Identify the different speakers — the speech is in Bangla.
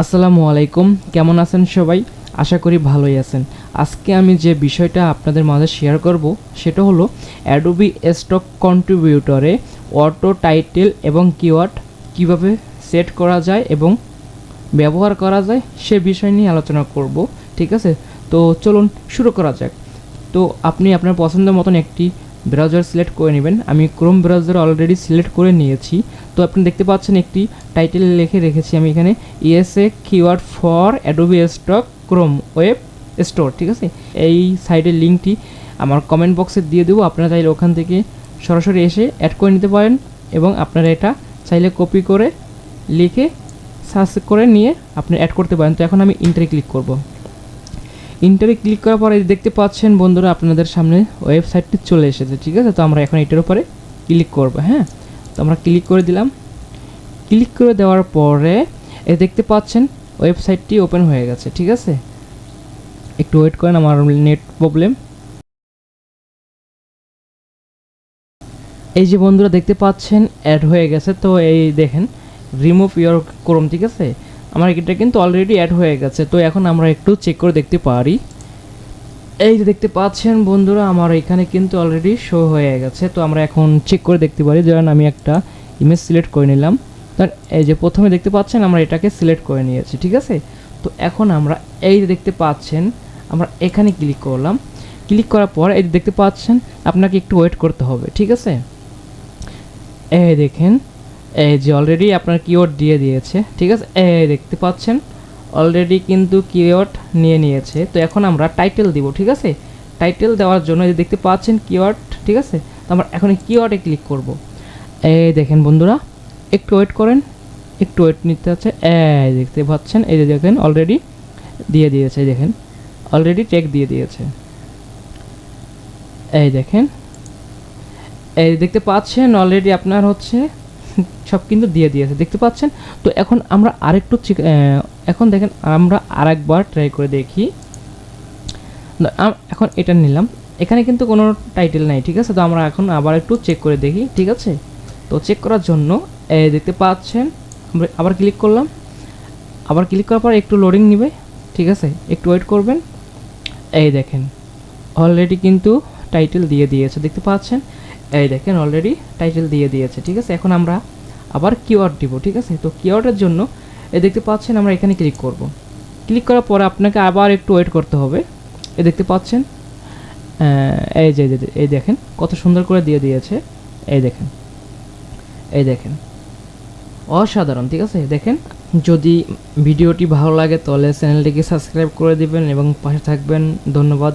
Speaker 1: আসসালামু আলাইকুম। কেমন আছেন সবাই? আশা করি ভালোই আছেন। আজকে আমি যে বিষয়টা আপনাদের মাঝে শেয়ার করব, সেটা হলো অ্যাডোবি স্টক কন্ট্রিবিউটরে অটো টাইটেল এবং কিওয়ার্ড কীভাবে সেট করা যায় এবং ব্যবহার করা যায়, সে বিষয় নিয়ে আলোচনা করব, ঠিক আছে? তো চলুন শুরু করা যাক। তো আপনি আপনার পছন্দের মতন একটি ব্রাউজার সিলেক্ট করে নেবেন। আমি ক্রোম ব্রাউজার অলরেডি সিলেক্ট করে নিয়েছি। তো আপনি দেখতে পাচ্ছেন একটি টাইটেল লিখে রেখেছি আমি এখানে ESA keyword for Adobe Stock Chrome web store ঠিক আছে? এই সাইডের লিঙ্কটি আমার কমেন্ট বক্সে দিয়ে দেবো। আপনারা চাইলে ওখান থেকে সরাসরি এসে অ্যাড করে নিতে পারেন এবং আপনারা এটা চাইলে কপি করে লিখে সার্চ করে নিয়ে আপনি অ্যাড করতে পারেন। তো এখন আমি ইন্টারে ক্লিক করব। ইন্টারে ক্লিক করার পরে দেখতে পাচ্ছেন বন্ধুরা আপনাদের সামনে ওয়েবসাইটটি চলে এসেছে, ঠিক আছে? তো আমরা এখন এটার উপরে ক্লিক করব হ্যাঁ? তো আমরা ক্লিক করে দিলাম। ক্লিক করে দেওয়ার পরে এ দেখতে পাচ্ছেন ওয়েবসাইটটি ওপেন হয়ে গেছে, ঠিক আছে? একটু ওয়েট করেন, আমার নেট প্রবলেম এই যে বন্ধুরা দেখতে পাচ্ছেন অ্যাড হয়ে গেছে, তো এই দেখেন রিমুভ ইয়োর ক্রোম ঠিক আছে? আমার এটা কিন্তু অলরেডি অ্যাড হয়ে গেছে, তো এখন আমরা একটু চেক করে দেখতে পারি। এই যে দেখতে পাচ্ছেন বন্ধুরা, আমার এখানে কিন্তু অলরেডি শো হয়ে গেছে, তো আমরা এখন চেক করে দেখতে পারি। যেমন আমি একটা ইমেজ সিলেক্ট করে নিলাম। তার এই যে প্রথমে দেখতে পাচ্ছেন, আমরা এটাকে সিলেক্ট করে নিয়েছি, ঠিক আছে? তো এখন আমরা এই যে দেখতে পাচ্ছেন, আমরা এখানে ক্লিক করলাম। ক্লিক করার পর এই যে দেখতে পাচ্ছেন, আপনাকে একটু ওয়েট করতে হবে, ঠিক আছে? এই দেখেন এই যে অলরেডি আপনার কিওয়ার্ড দিয়ে দিয়েছে, ঠিক আছে? এই দেখতে পাচ্ছেন অলরেডি কিন্তু কিওয়ার্ড নিয়ে নিয়েছে। তো এখন আমরা টাইটেল দিব, ঠিক আছে? টাইটেল দেওয়ার জন্য যে দেখতে পাচ্ছেন কিওয়ার্ড ঠিক আছে? তো আমরা এখন কিওয়ার্ডে ক্লিক করব। এই দেখেন বন্ধুরা, একটু ওয়েট করেন, একটু ওয়েট নিতে হচ্ছে। এই দেখতে পাচ্ছেন, এই যে দেখেন অলরেডি দিয়ে দিয়েছে দেখেন অলরেডি টেক দিয়ে দিয়েছে। এই দেখেন, এই দেখতে পাচ্ছেন অলরেডি আপনার হচ্ছে সব কিন্তু দিয়ে দিয়েছে, দেখতে পাচ্ছেন? তো এখন আমরা আরেকটু এখন দেখেন আমরা আরেকবার ট্রাই করে দেখি। এখন এটা নিলাম। এখানে কিন্তু কোনো টাইটেল নাই, ঠিক আছে? তো আমরা এখন আবার একটু চেক করে দেখি, ঠিক আছে? তো চেক করার জন্য দেখতে পাচ্ছেন? আমরা আবার ক্লিক করলাম। আবার ক্লিক করার পর একটু লোডিং নেবে, ঠিক আছে? একটু ওয়েট করবেন। এই দেখেন অলরেডি কিন্তু টাইটেল দিয়ে দিয়েছে, দেখতে পাচ্ছেন? এই দেখেন অলরেডি টাইটেল দিয়ে দিয়েছে, ঠিক আছে? এখন আমরা আবার কিওয়ার্ড দিব, ঠিক আছে? তো কিওয়ার্ডের জন্য, এই দেখতে পাচ্ছেন আমরা এখানে ক্লিক করব। ক্লিক করার পরে আপনাকে আবার একটু ওয়েট করতে হবে। এই দেখতে পাচ্ছেন? এই যে- এই দেখেন, কত সুন্দর করে দিয়ে দিয়েছে। এই দেখেন এই দেখেন। অসাধারণ, ঠিক আছে? দেখেন, যদি ভিডিওটি ভালো লাগে তাহলে চ্যানেলটিকে সাবস্ক্রাইব করে দিবেন এবং পাশে থাকবেন। ধন্যবাদ।